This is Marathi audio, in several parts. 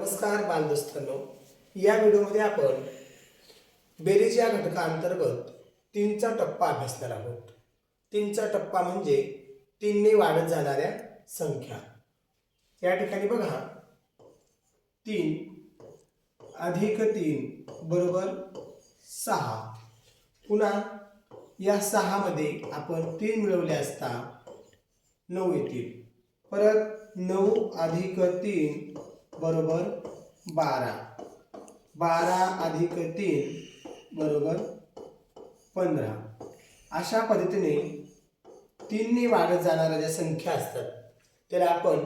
नमस्कार बालदोस्तांनो. या व्हिडिओमध्ये आपण बेरीज या घटकाअंतर्गत तीनचा टप्पा अभ्यासणार आहोत. तीनचा टप्पा म्हणजे तीनने वाढत जाणाऱ्या संख्या. या ठिकाणी बघा. तीन अधिक तीन बरोबर सहा. पुन्हा या सहामध्ये आपण तीन मिळवले असता नऊ येतील. परत नऊ अधिक तीन बरोबर बारा. बारा अधिक तीन बरोबर पंधरा. अशा पद्धतीने तीनने वाढत जाणाऱ्या ज्या संख्या असतात त्याला आपण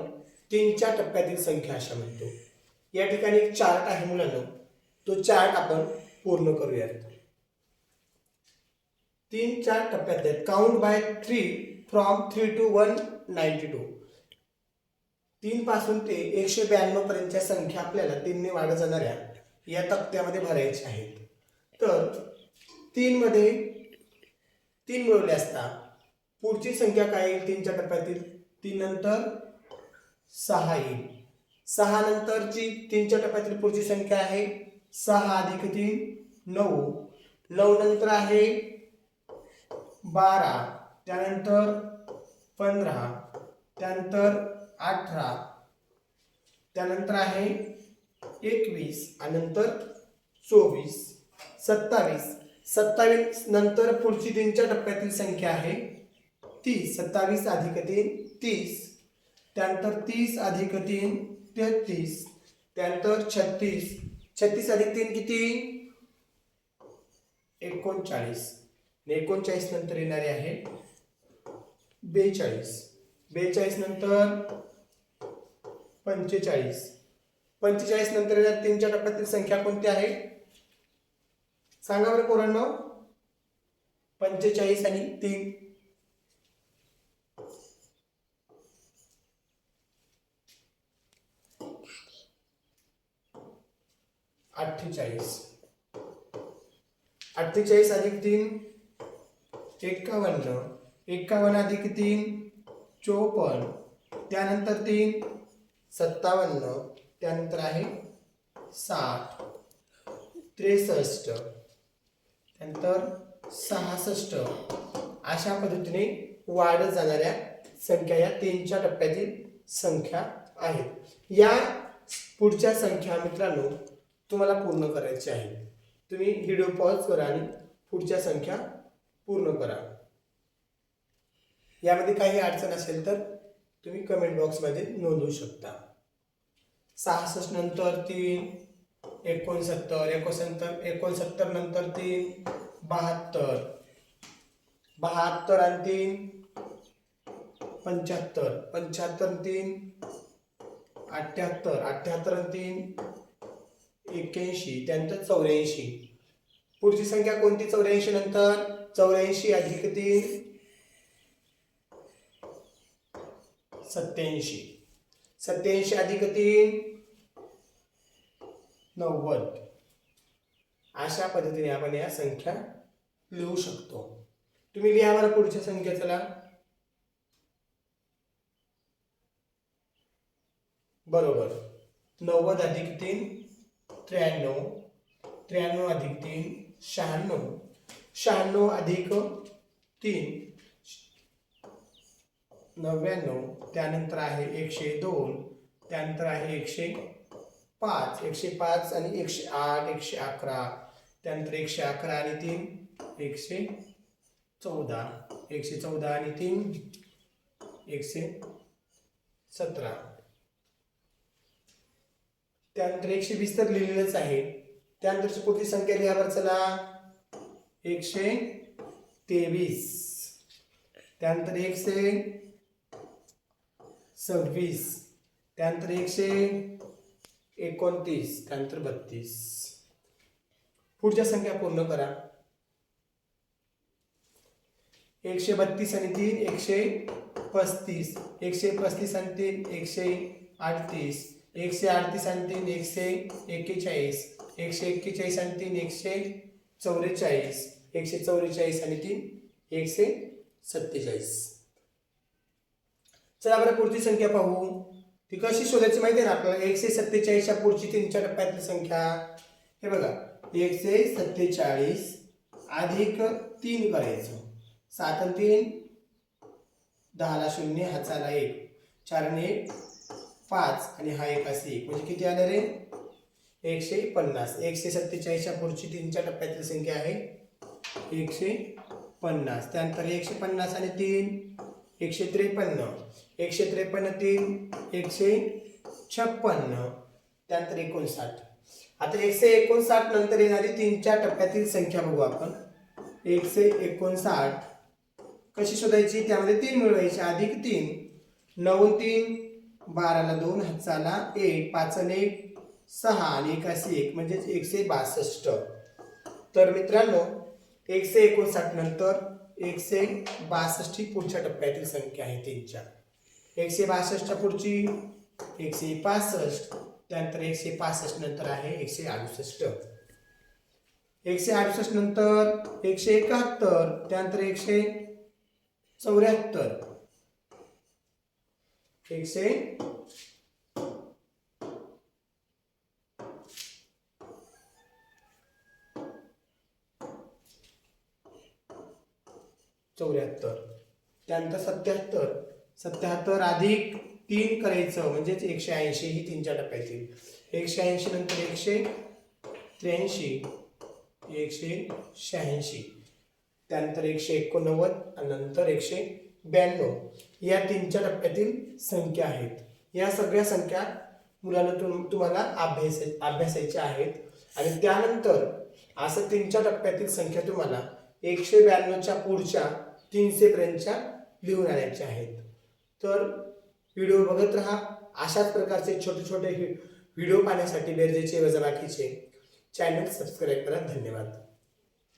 तीनच्या टप्प्यातील संख्या अशा म्हणतो. या ठिकाणी एक चार्ट आहे मुलांना. तो चार्ट आपण पूर्ण करूयात. तीन चार टप्प्यात आहेत. Count by three from three two one ninety two तीन पासून ते एकशे ब्याण्णव पर्यंतच्या संख्या आपल्याला तीनने वाढत जाणाऱ्या या तक्त्यामध्ये भरायच्या आहेत. तर तीनमध्ये तीन मिळवले असता पुढची संख्या काय येईल? तीनच्या टप्प्यातील. तीन नंतर सहा येईल. सहा नंतरची तीनच्या टप्प्यातील पुढची संख्या आहे सहा अधिक तीन नऊ. नऊ नंतर आहे बारा. त्यानंतर पंधरा. त्यानंतर अठरा त्यानंतर आहे एकवीस आणि नंतर चोवीस सत्तावीस. सत्तावीस नंतर पुढची तीनच्या टप्प्यातील संख्या आहे तीस. सत्तावीस अधिक तीन तीस. त्यानंतर तीस अधिक तीन तेहतीस. त्यानंतर छत्तीस. छत्तीस अधिक तीन किती? एकोणचाळीस. आणि एकोणचाळीस नंतर येणारे आहे बेचाळीस. बेचाळीस नंतर पंचेचाळीस. पंचेचाळीस नंतर या तीनच्या टप्प्यातील संख्या कोणती आहे? सांगा बरं पोरांनो. पंचेचाळीस आणि तीन. अठ्ठेचाळीस. अठ्ठेचाळीस अधिक तीन एक्कावन्न एक्कावन्न अधिक तीन चोपन्न. त्यानंतर तीन सत्तावन्न. त्यानंतर आहे साठ. त्रेसष्ट. त्यानंतर सहासष्ट. अशा पद्धतीने वाढत जाणाऱ्या संख्या या तीनच्या टप्प्यातील संख्या आहेत. या पुढच्या संख्या मित्रांनो तुम्हाला पूर्ण करायची आहे. तुम्ही व्हिडिओ पॉज करा आणि पुढच्या संख्या पूर्ण करा. यामध्ये काही अडचण असेल तर तुम्ही कमेंट बॉक्समध्ये नोंदवू शकता. सहासष्ट नंतर तीन एकोणसत्तर एकोणसत्तर एकोणसत्तर नंतर तीन बहात्तर. बहात्तर आणि तीन पंच्याहत्तर. पंच्याहत्तर तीन अठ्ठ्याहत्तर अठ्ठ्याहत्तर तीन एक्क्याऐंशी. त्यानंतर चौऱ्याऐंशी. पुढची संख्या कोणती? चौऱ्याऐंशी नंतर? चौऱ्याऐंशी अधिक तीन सत्याऐंशी. सत्याऐंशी अधिक तीन नव्वद. अशा पद्धतीने आपण या संख्या लिहू शकतो. तुम्ही लिहा बरं पुढच्या संख्या चला. बरोबर. नव्वद अधिक तीन त्र्याण्णव. त्र्याण्णव अधिक तीन शहाण्णव. शहाण्णव अधिक तीन नव्याण्णव त्यानंतर आहे एकशे दोन त्यानंतर आहे एकशे पाच एकशे पाच आणि एकशे आठ एकशे अकरा त्यानंतर एकशे अकरा आणि तीन एकशे चौदा एकशे चौदा आणि तीन एकशे सतरा. त्यानंतर एकशे वीस तर लिहिलेलंच आहे. त्यानंतरची कुठली संख्या लिहावर चला. एकशे तेवीस. त्यानंतर एकशे सव्वीस त्यानंतर एकशे एकोणतीस त्यानंतर बत्तीस. पुढच्या संख्या पूर्ण करा. एकशे बत्तीस आणि तीन एकशे पस्तीस. एकशे पस्तीस आणि तीन एकशे अडतीस. एकशे अडतीस आणि तीन एकशे एक्केचाळीस. एकशे एक्केचाळीस आणि तीन एकशे चौवेचाळीस. एकशे चौवेचाळीस आणि तीन एकशे सत्तेचाळीस. चला बरं पुढची संख्या पाहू. ती कशी शोधायची माहिती आहे ना आपल्याला? एकशे सत्तेचाळीसच्या पुढची तीनच्या टप्प्यातली संख्या. हे बघा. एकशे सत्तेचाळीस अधिक तीन करायचं. सात आणि तीन दहाला शून्य हाचाला एक. चार आणि एक पाच. आणि हा एक असे एक. म्हणजे किती आलं रे? एकशे पन्नास. एकशे सत्तेचाळीसच्या पुढची तीनच्या टप्प्यातली संख्या आहे. एकशे पन्नास. त्यानंतर एकशे पन्नास आणि तीन. एकशे त्रेपन्न. एकशे त्रेपन्न तीन एकशे छप्पन्न. त्यानंतर एकोणसाठ. आता एकशे एकोणसाठ नंतर येणारी तीनच्या टप्प्यातील संख्या बघू आपण. एकशे एकोणसाठ. कशी शोधायची? त्यामध्ये तीन मिळवायची. अधिक तीन नऊ तीन बाराला दोन हाताला एक पाच एक सहा आणि एकाशी एक. म्हणजेच एकशे बासष्ट. तर मित्रांनो एकशे एकोणसाठ नंतर एकशे बासष्ट ही पुढच्या टप्प्यातील संख्या आहे तीनच्या. एकशे बासष्ट पुढची एकशे पासष्ट त्यानंतर एकशे पासष्ट नंतर आहे एकशे अडुसष्ट. एकशे अडुसष्ट नंतर एकशे एकाहत्तर त्यानंतर एकशे चौऱ्याहत्तर. एकशे चौऱ्याहत्तर. त्यानंतर सत्याहत्तर. सत्याहत्तर अधिक तीन करायचं म्हणजेच एकशे ऐंशी ही तीनच्या टप्प्यातील एकशे ऐंशी नंतर एकशे त्र्याऐंशी एकशे शहाऐंशी त्यानंतर एकशे एकोणनव्वद आणि नंतर एकशे ब्याण्णव. या तीनच्या टप्प्यातील संख्या आहेत. या सगळ्या संख्या मुलांना तुम तुम्हाला अभ्यास अभ्यासायच्या आहेत. आणि त्यानंतर असं तीनच्या टप्प्यातील संख्या तुम्हाला एकशे ब्याण्णवच्या पुढच्या तीनशेपर्यंतच्या लिहून आणायच्या आहेत. तर व्हिडिओ बघत राहा. अशाच प्रकारचे छोटे छोटे व्हिडिओ पाहण्यासाठी बेरजेचे वजाबाकीचे चॅनल सबस्क्राईब करा. धन्यवाद.